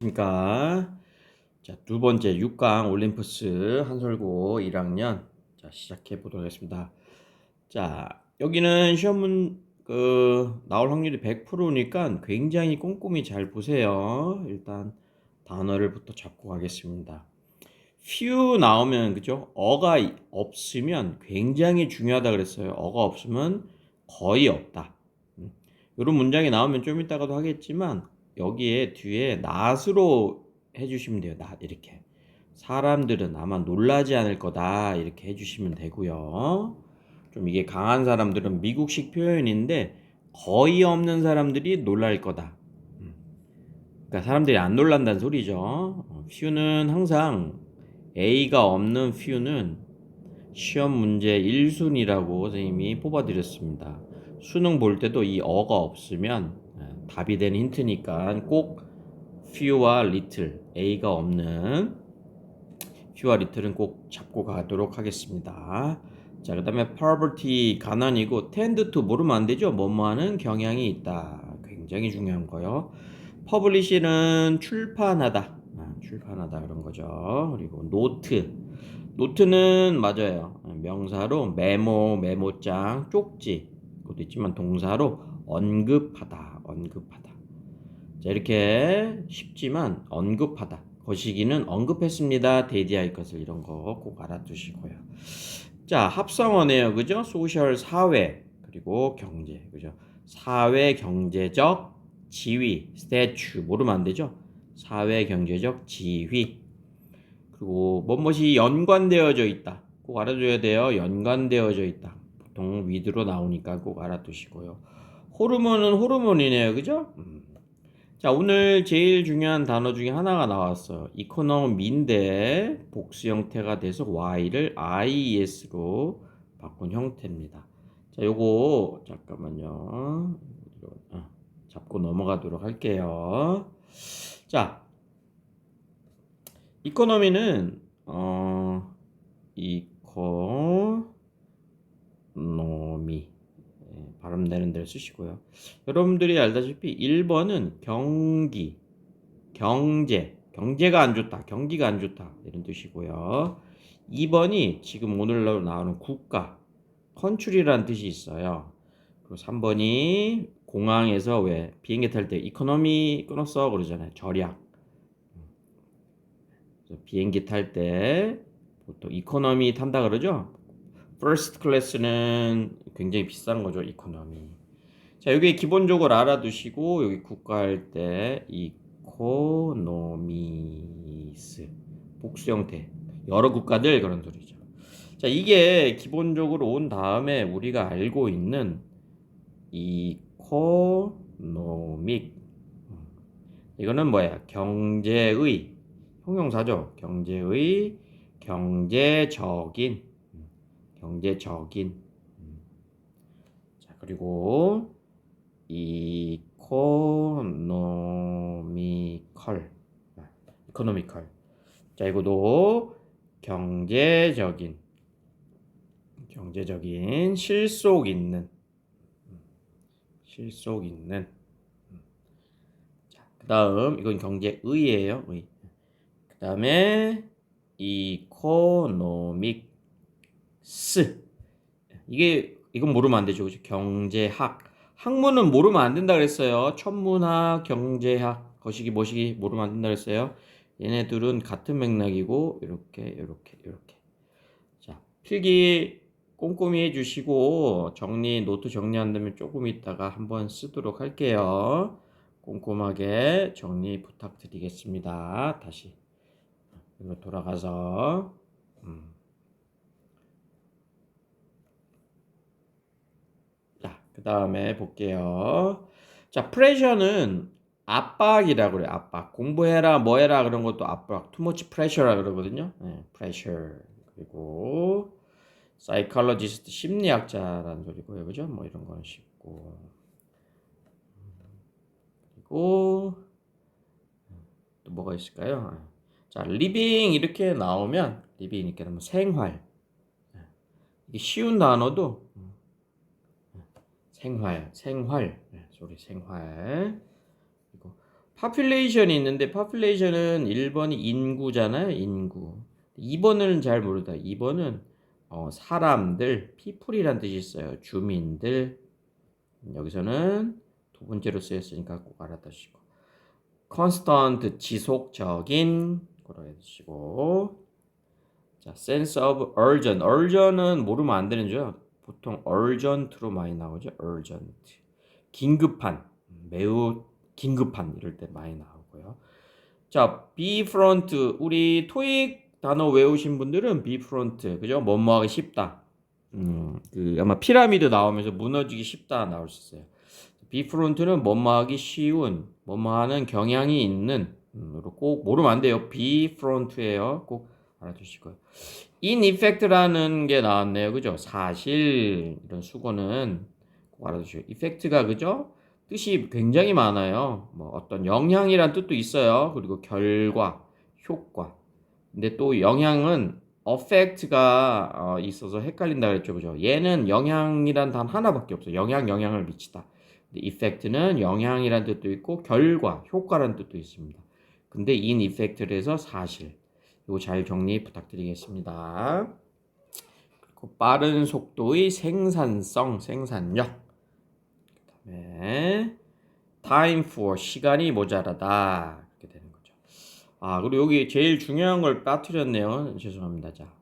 안녕하십니까. 자, 두 번째 6강 올림푸스 한솔고 1학년 자, 시작해 보도록 하겠습니다. 자, 여기는 시험 문, 그, 나올 확률이 100%니까 굉장히 꼼꼼히 잘 보세요. 일단 단어를부터 잡고 가겠습니다. few 나오면, 그죠? 어가 이- 없으면 굉장히 중요하다 그랬어요. 어가 없으면 거의 없다. 음. 이런 문장이 나오면 좀 이따가도 하겠지만, 여기에 뒤에 낫으로 해주시면 돼요. 낫 이렇게 사람들은 아마 놀라지 않을 거다 이렇게 해주시면 되고요. 좀 이게 강한 사람들은 미국식 표현인데 거의 없는 사람들이 놀랄 거다. 음. 그러니까 사람들이 안 놀란다는 소리죠. 어, few는 항상 A가 없는 few는 시험 문제 1순위라고 선생님이 뽑아드렸습니다. 수능 볼 때도 이 어가 없으면 예, 답이 되는 힌트니까 꼭 few와 little A가 없는 few와 little은 꼭 잡고 가도록 하겠습니다. 자, 그 다음에 poverty 가난이고 tend to 모르면 안 되죠. 뭐뭐하는 경향이 있다. 굉장히 중요한 거요. publish는 출판하다. 아, 출판하다 그런 거죠. 그리고 note 노트는 맞아요. 명사로 메모, 메모장, 쪽지. 그것도 있지만 동사로 언급하다, 언급하다. 자, 이렇게 쉽지만 언급하다. 거시기는 언급했습니다. 대디할 것을 이런 거 꼭 알아두시고요. 자, 합성어네요. 그죠? 소셜 사회 그리고 경제. 그죠? 사회 경제적 지위, 스태츄 모르면 안 되죠? 사회 경제적 지위. 그리고 뭐뭇이 연관되어져 있다. 꼭 알아줘야 돼요. 연관되어져 있다. 보통 위드로 나오니까 꼭 알아두시고요. 호르몬은 호르몬이네요. 그죠? 음. 자, 오늘 제일 중요한 단어 중에 하나가 나왔어요. 이코노미인데 복수 형태가 돼서 y를 ies로 바꾼 형태입니다. 자, 요거 잠깐만요. 아, 잡고 넘어가도록 할게요. 자, 이코노미는 어 이코노미 예, 발음 되는 대로 쓰시고요. 여러분들이 알다시피 1번은 경기, 경제, 경제가 안 좋다, 경기가 안 좋다 이런 뜻이고요. 2번이 지금 오늘 나오는 국가, 컨츄리라는 뜻이 있어요. 그리고 3번이 공항에서 왜 비행기 탈 때 이코노미 끊었어 그러잖아요. 절약. 비행기 탈 때 보통 이코노미 탄다 그러죠? 퍼스트 클래스는 굉장히 비싼 거죠, 이코노미. 자, 여기 기본적으로 알아두시고 여기 국가 할 때 이코노미스 복수 형태 여러 국가들 그런 소리죠. 자, 이게 기본적으로 온 다음에 우리가 알고 있는 이코노믹 이거는 뭐야? 경제의 형용사죠. 경제의 경제적인 경제적인 자 그리고 이코노미컬. 이코노미컬. 자 이거도 경제적인 경제적인 실속 있는 실속 있는. 자 그 다음 이건 경제의예요 의. 그 다음에 이코노믹스. 이게 이건 모르면 안 되죠. 그죠? 경제학. 학문은 모르면 안 된다 그랬어요. 천문학 경제학. 거시기 뭐시기 모르면 안 된다 그랬어요. 얘네들은 같은 맥락이고 이렇게 이렇게 이렇게. 자 필기 꼼꼼히 해 주시고 정리 노트 정리한다면 조금 있다가 한번 쓰도록 할게요. 꼼꼼하게 정리 부탁드리겠습니다. 다시. 돌아가서. 음. 자, 그 다음에 볼게요. 자, 프레셔는 압박이라고 그래요. 압박. 공부해라, 뭐해라 그런 것도 압박. too much pressure라 그러거든요. 네, pressure. 그리고 psychologist 심리학자라는 소리고요. 그죠? 뭐 이런 건 쉽고. 그리고 또 뭐가 있을까요? 자, living 이렇게 나오면 living 이렇게 나오면 생활. 이게 쉬운 단어도 생활, 생활, 네, 소리 생활. 그리고 population이 있는데 population은 1번이 인구잖아요. 인구. 2번은 잘 모르다. 2번은 어, 사람들, people이란 뜻이 있어요. 주민들. 여기서는 두 번째로 쓰였으니까 꼭 알아두시고. constant 지속적인 해주시고. 자, sense of urgent. urgent은 모르면 안 되는 죠. 보통 urgent로 많이 나오죠. urgent. 긴급한, 매우 긴급한 이럴 때 많이 나오고요. 자, be front. 우리 토익 단어 외우신 분들은 be front. 그죠? 뭐뭐 하기 쉽다. 음, 그 아마 피라미드 나오면서 무너지기 쉽다 나올 수 있어요. be front는 뭐뭐 하기 쉬운, 뭐뭐 하는 경향이 있는. 음, 꼭 모르면 안 돼요. be front예요. 꼭 알아두시고요. In effect라는 게 나왔네요. 그죠? 사실 이런 수거는 꼭 알아두시고 effect가 그죠? 뜻이 굉장히 많아요. 뭐 어떤 영향이란 뜻도 있어요. 그리고 결과, 효과. 근데 또 영향은 affect가 어, 있어서 헷갈린다 그랬죠. 그죠? 얘는 영향이란 단 하나밖에 없어요. 영향, 영향을 미치다. 근데 effect는 영향이란 뜻도 있고 결과, 효과라는 뜻도 있습니다. 근데 in effect를 해서 사실. 이거 잘 정리 부탁드리겠습니다. 그리고 빠른 속도의 생산성, 생산력. 그다음에 time for 시간이 모자라다 이렇게 되는 거죠. 아 그리고 여기 제일 중요한 걸 빠뜨렸네요. 죄송합니다. 자,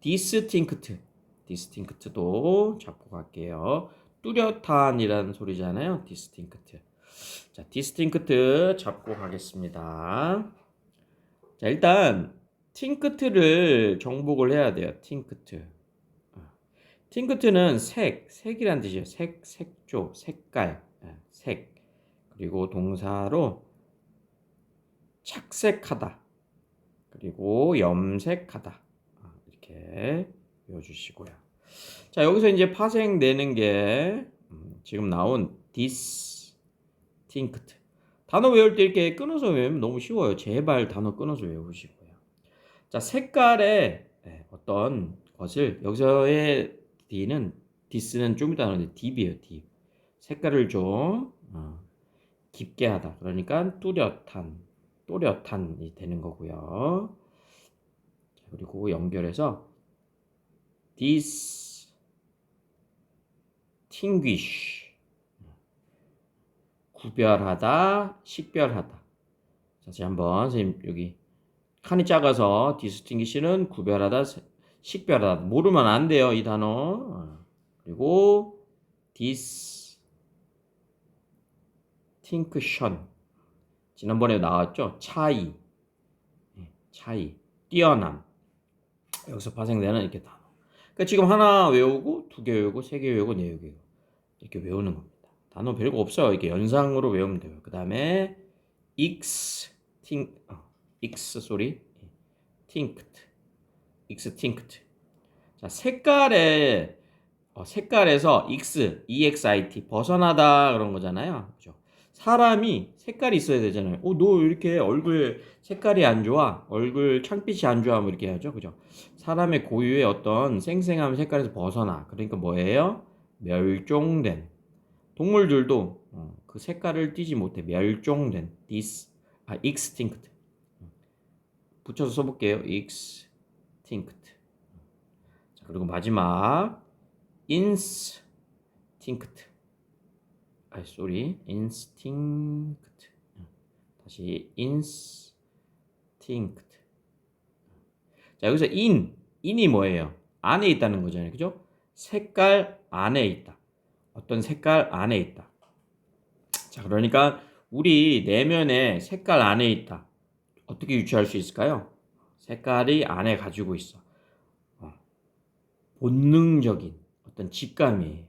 distinct, distinct도 잡고 갈게요. 뚜렷한이라는 소리잖아요. distinct. 자, distinct 잡고 가겠습니다. 자, 일단 팅크트를 정복을 해야 돼요. 팅크트. 팅크트는 색, 색이란 뜻이에요. 색, 색조, 색깔, 예, 색. 그리고 동사로 착색하다. 그리고 염색하다. 아, 이렇게 외워주시고요. 자, 여기서 이제 파생되는 게 음, 지금 나온 distinct. 단어 외울 때 이렇게 끊어서 외우면 너무 쉬워요. 제발 단어 끊어서 외우시고요. 자, 색깔의 예, 어떤 것을 여기서의 D는 디스는 좀 이따 나오는데 딥이에요, 딥. 색깔을 좀 어, 깊게 하다. 그러니까 뚜렷한, 또렷한이 되는 거고요. 그리고 연결해서 distinguish 구별하다, 식별하다. 다시 한번 선생님 여기 칸이 작아서 distinguish는 구별하다, 식별하다. 모르면 안 돼요, 이 단어. 그리고 distinction. 지난번에 나왔죠? 차이. 예, 차이. 뛰어남. 여기서 파생되는 이렇게 단어. 그러니까 지금 하나 외우고, 두 개 외우고, 세 개 외우고, 네 개 외우고. 이렇게 외우는 겁니다. 단어 별거 없어요. 이렇게 연상으로 외우면 돼요. 그 다음에 extinct, 어, ex 소리. tinct. extinct. 자, 색깔에 어, 색깔에서 x, exit 벗어나다 그런 거잖아요. 그죠? 사람이 색깔이 있어야 되잖아요. 어, 너 이렇게 얼굴 색깔이 안 좋아. 얼굴 창빛이 안 좋아. 뭐 이렇게 하죠. 그죠? 사람의 고유의 어떤 생생한 색깔에서 벗어나. 그러니까 뭐예요? 멸종된. 동물들도 어, 그 색깔을 띠지 못해. 멸종된. dis, 아, extinct. 붙여서 써볼게요. extinct. 자, 그리고 마지막 instinct. 아, 쏘리. instinct. 다시 instinct. 자, 여기서 in, in이 뭐예요? 안에 있다는 거잖아요. 그죠? 색깔 안에 있다. 어떤 색깔 안에 있다. 자, 그러니까 우리 내면에 색깔 안에 있다. 어떻게 유추할 수 있을까요? 색깔이 안에 가지고 있어. 어. 본능적인 어떤 직감이에요.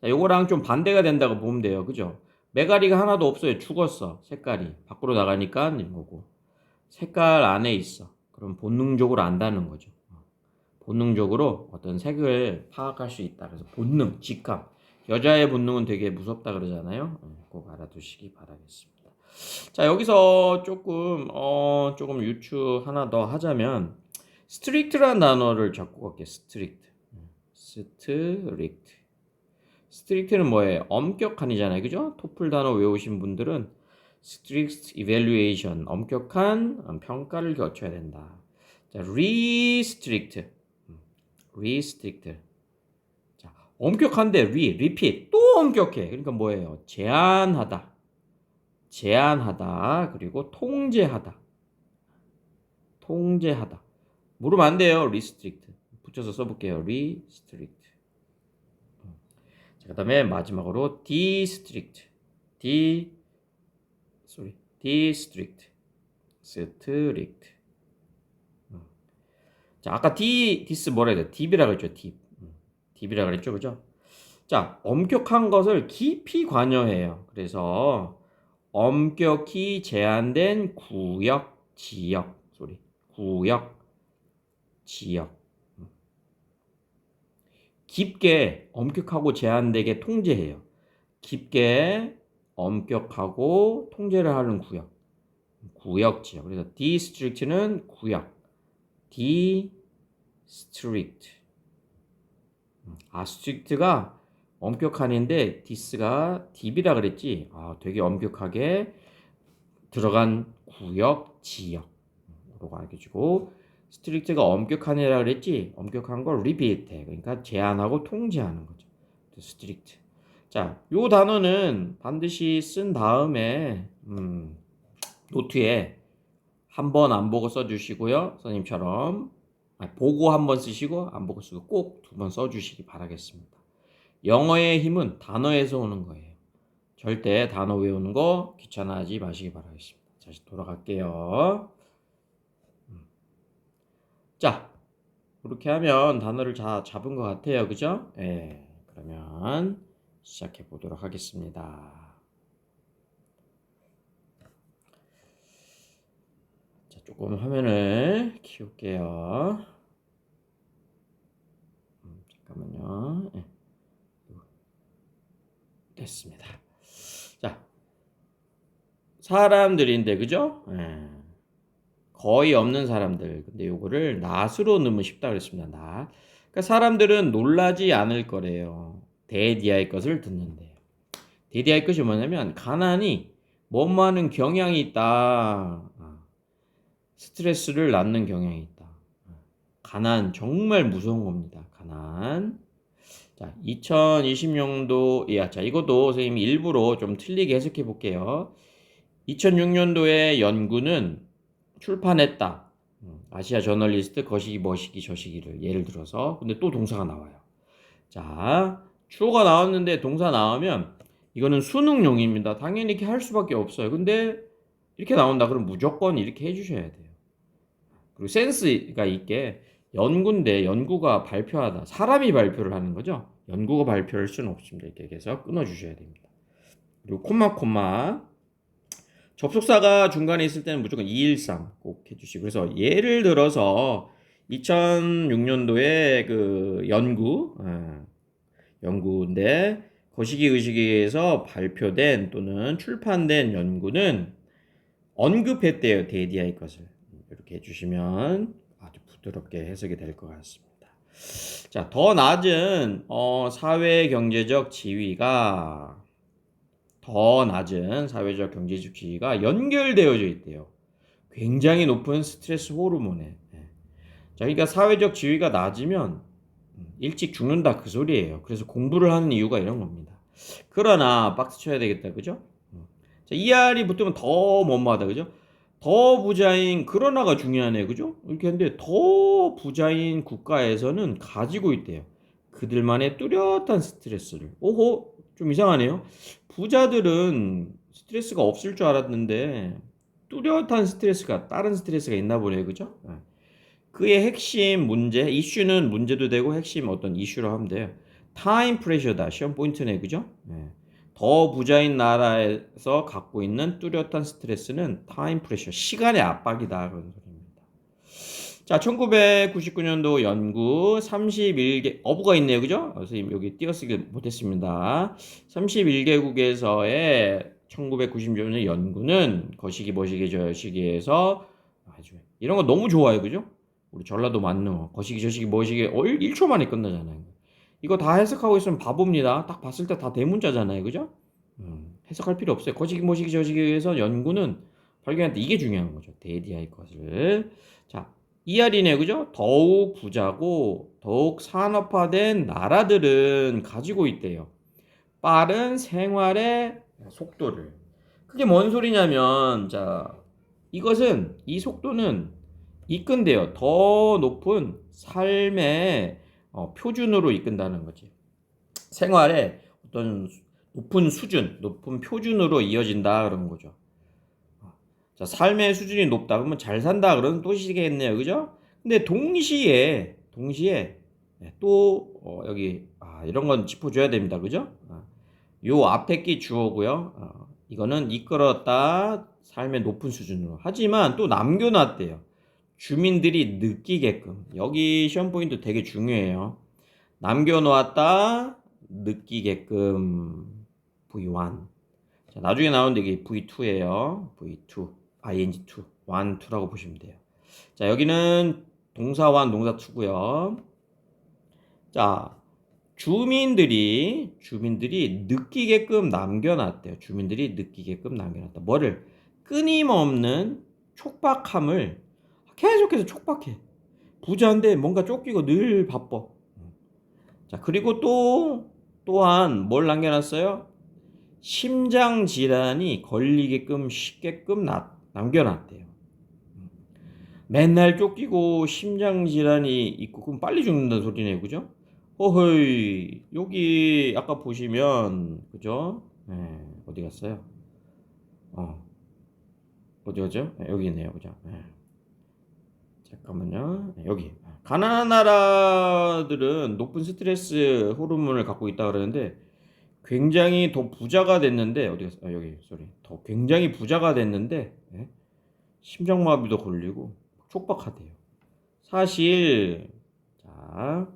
자, 요거랑 좀 반대가 된다고 보면 돼요. 그죠? 메가리가 하나도 없어요. 죽었어. 색깔이. 밖으로 나가니까 이런 거고. 색깔 안에 있어. 그럼 본능적으로 안다는 거죠. 어. 본능적으로 어떤 색을 파악할 수 있다. 그래서 본능, 직감. 여자의 본능은 되게 무섭다 그러잖아요. 어, 꼭 알아두시기 바라겠습니다. 자, 여기서 조금, 어, 조금 유추 하나 더 하자면, 스트릭트라는 단어를 잡고 갈게요. 스트릭트. 스트릭트. 스트릭트는 뭐예요? 엄격한이잖아요. 그죠? 토플 단어 외우신 분들은 strict evaluation, 엄격한 음, 평가를 거쳐야 된다. 자, restrict, 음, restrict. 자, 엄격한데 re, repeat, 또 엄격해. 그러니까 뭐예요? 제한하다, 제한하다, 그리고 통제하다, 통제하다. 물으면 안 돼요. restrict. 붙여서 써볼게요. restrict. 자, 그다음에 마지막으로 district, d, sorry, strict. 음. 자, 아까 D, dis 뭐라 해야 돼? 딥이라 그랬죠, 딥. 음, 딥이라 그랬죠, 그죠? 자, 엄격한 것을 깊이 관여해요. 그래서 엄격히 제한된 구역, 지역, 소리, 구역, 지역. 음. 깊게 엄격하고 제한되게 통제해요. 깊게 엄격하고 통제를 하는 구역. 구역 지역. 그래서 district는 구역. district. 아, strict가 엄격한인데 dis가 딥이라 그랬지. 아, 되게 엄격하게 들어간 구역, 지역. 라고 알려주고 스트릭트가 엄격한이라 그랬지. 엄격한 걸 해. 그러니까 제한하고 통제하는 거죠. 스트릭트. 자, 요 단어는 반드시 쓴 다음에 음, 노트에 한 번 안 보고 써주시고요. 선생님처럼 보고 한 번 쓰시고 안 보고 쓰고 꼭 두 번 써주시기 바라겠습니다. 영어의 힘은 단어에서 오는 거예요. 절대 단어 외우는 거 귀찮아하지 마시기 바라겠습니다. 다시 돌아갈게요. 음. 자, 그렇게 하면 단어를 다 잡은 것 같아요. 그죠? 예. 그러면 시작해 보도록 하겠습니다. 자, 조금 화면을 키울게요. 음, 잠깐만요. 예. 됐습니다. 자, 사람들인데 그죠? 예. 거의 없는 사람들. 근데 요거를 낫으로 넣으면 쉽다 그랬습니다. 낫. 그러니까 사람들은 놀라지 않을 거래요. 대디아의 것을 듣는데. 대디아의 것이 뭐냐면 가난이 뭐뭐하는 경향이 있다. 아, 스트레스를 낳는 경향이 있다. 가난 정말 무서운 겁니다. 가난. 자, 2020년도 야, 자, 이것도 선생님이 일부러 좀 틀리게 해석해 볼게요. 2006년도에 연구는 출판했다. 음, 아시아 저널리스트 거시기 머시기 저시기를 예를 들어서 근데 또 동사가 나와요. 자, 주어가 나왔는데 동사 나오면 이거는 수능용입니다. 당연히 이렇게 할 수밖에 없어요. 근데 이렇게 나온다 그럼 무조건 이렇게 해주셔야 돼요. 그리고 센스가 있게 연구인데 연구가 발표하다. 사람이 발표를 하는 거죠. 연구가 발표할 수는 없습니다. 이렇게 해서 끊어주셔야 됩니다. 그리고 콤마 콤마 접속사가 중간에 있을 때는 무조건 213 꼭 해주시고 그래서 예를 들어서 2006년도에 그 연구 어, 연구인데 거시기 의식에서 발표된 또는 출판된 연구는 언급했대요 데디아의 것을 이렇게 해주시면 부드럽게 해석이 될 것 같습니다. 자, 더 낮은 어, 사회 경제적 지위가 더 낮은 사회적 경제적 지위가 연결되어져 있대요. 굉장히 높은 스트레스 호르몬에. 예. 자, 그러니까 사회적 지위가 낮으면 일찍 죽는다 그 소리예요. 그래서 공부를 하는 이유가 이런 겁니다. 그러나 박스 쳐야 되겠다, 그죠? 자, ER이 붙으면 더 뭐뭐하다, 그죠? 더 부자인 그러나가 중요하네, 그죠? 이렇게 했는데 더 부자인 국가에서는 가지고 있대요. 그들만의 뚜렷한 스트레스를. 오호, 좀 이상하네요. 부자들은 스트레스가 없을 줄 알았는데 뚜렷한 스트레스가 다른 스트레스가 있나 보네요, 그죠? 네. 그의 핵심 문제, 이슈는 문제도 되고 핵심 어떤 이슈로 하면 돼요. 타임 프레셔다. 시험 포인트네. 그죠? 네. 더 부자인 나라에서 갖고 있는 뚜렷한 스트레스는 타임 프레셔. 시간의 압박이다. 그런 소리입니다. 자, 1999년도 연구 31개, 어부가 있네요. 그죠? 어, 선생님 여기 띄어쓰기 못했습니다. 31개국에서의 1996년 연구는 거시기, 머시기, 저시기에서 아주 이런 거 너무 좋아요. 그죠? 우리 전라도 만능 거시기 저시기 뭐시기 어, 1초 만에 끝나잖아요. 이거 다 해석하고 있으면 바보입니다. 딱 봤을 때 다 대문자잖아요. 그죠? 음, 해석할 필요 없어요. 거시기 모시기 저시기 에서 연구는 발견할 때 이게 중요한 거죠. 대디아의 것을. 자, 이알이네 그죠? 더욱 부자고 더욱 산업화된 나라들은 가지고 있대요. 빠른 생활의 속도를. 그게 뭔 소리냐면 자, 이것은 이 속도는 이끈대요. 더 높은 삶의 어, 표준으로 이끈다는 거지. 생활의 어떤 높은 수준, 높은 표준으로 이어진다 그런 거죠. 자, 삶의 수준이 높다 그러면 잘 산다 그런 뜻이겠네요. 그죠? 근데 동시에 동시에 네, 또 어, 여기 아, 이런 건 짚어 줘야 됩니다. 그죠? 아, 요 앞에 끼 주어고요. 어, 이거는 이끌었다 삶의 높은 수준으로. 하지만 또 남겨 놨대요. 주민들이 느끼게끔. 여기 시험 포인트 되게 중요해요. 남겨놓았다 느끼게끔 V1. 자, 나중에 나오는데 이게 V2예요. V2, ing2, 1, 2라고 보시면 돼요. 자, 여기는 동사완 동사 2고요. 자, 주민들이 주민들이 느끼게끔 남겨놨대요. 주민들이 느끼게끔 남겨놨다. 뭐를 끊임없는 촉박함을 계속해서 촉박해. 부자인데 뭔가 쫓기고 늘 바빠. 자, 그리고 또 또한 뭘 남겨놨어요? 심장 질환이 걸리게끔 쉽게끔 나, 남겨놨대요. 맨날 쫓기고 심장 질환이 있고 그럼 빨리 죽는다는 소리네요. 그죠? 어허이 여기 아까 보시면 그죠? 네, 어디 갔어요? 어 어디 가죠? 네, 여기 있네요. 그죠? 네. 잠깐만요. 네, 여기 가난한 나라들은 높은 스트레스 호르몬을 갖고 있다 그러는데 굉장히 더 부자가 됐는데 어디 갔어? 아, 여기 쏘리 더 굉장히 부자가 됐는데 예? 심장마비도 걸리고 촉박하대요. 사실 자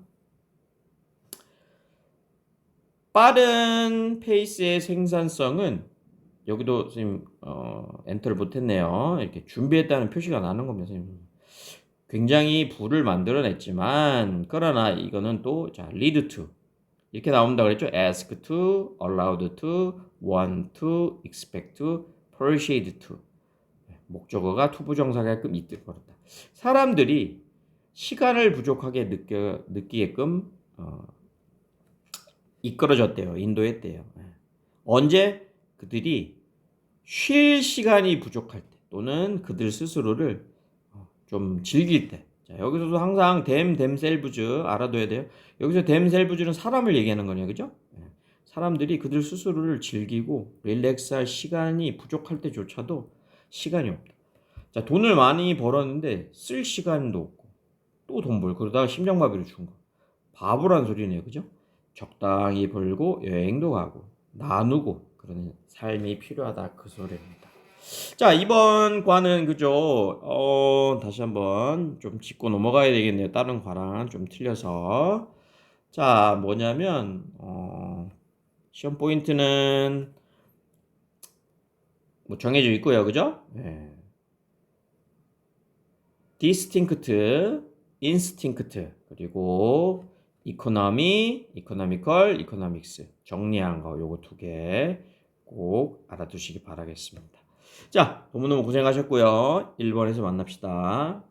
빠른 페이스의 생산성은 여기도 선생님 어, 엔터를 못했네요. 이렇게 준비했다는 표시가 나는 겁니다. 선생님. 굉장히 부를 만들어냈지만 그러나 이거는 또 자, lead to 이렇게 나온다 그랬죠. ask to, allowed to, want to, expect to, persuade to 목적어가 투부정사게끔 이끌었다. 사람들이 시간을 부족하게 느껴 느끼게끔 어, 이끌어졌대요. 인도했대요. 예. 언제 그들이 쉴 시간이 부족할 때 또는 그들 스스로를 어, 좀 즐길 때. 자, 여기서도 항상 댐, 댐셀브즈 알아둬야 돼요. 여기서 댐셀브즈는 사람을 얘기하는 거냐, 그죠? 예. 사람들이 그들 스스로를 즐기고 릴렉스할 시간이 부족할 때조차도 시간이 없다. 자, 돈을 많이 벌었는데 쓸 시간도 없고 또 돈 벌고 그러다가 심장마비로 죽은 거. 바보란 소리네요, 그죠? 적당히 벌고 여행도 가고 나누고 그러는 삶이 필요하다 그 소리입니다. 자 이번 과는 그죠? 어 다시 한번 좀 짚고 넘어가야 되겠네요. 다른 과랑 좀 틀려서 자 뭐냐면 어, 시험 포인트는 뭐 정해져 있고요, 그죠? 네. distinct, instinct 그리고 이코노미, 이코노미컬, 이코노믹스 정리한 거 요거 두 개 꼭 알아두시기 바라겠습니다. 자, 너무너무 고생하셨고요. 1번에서 만납시다.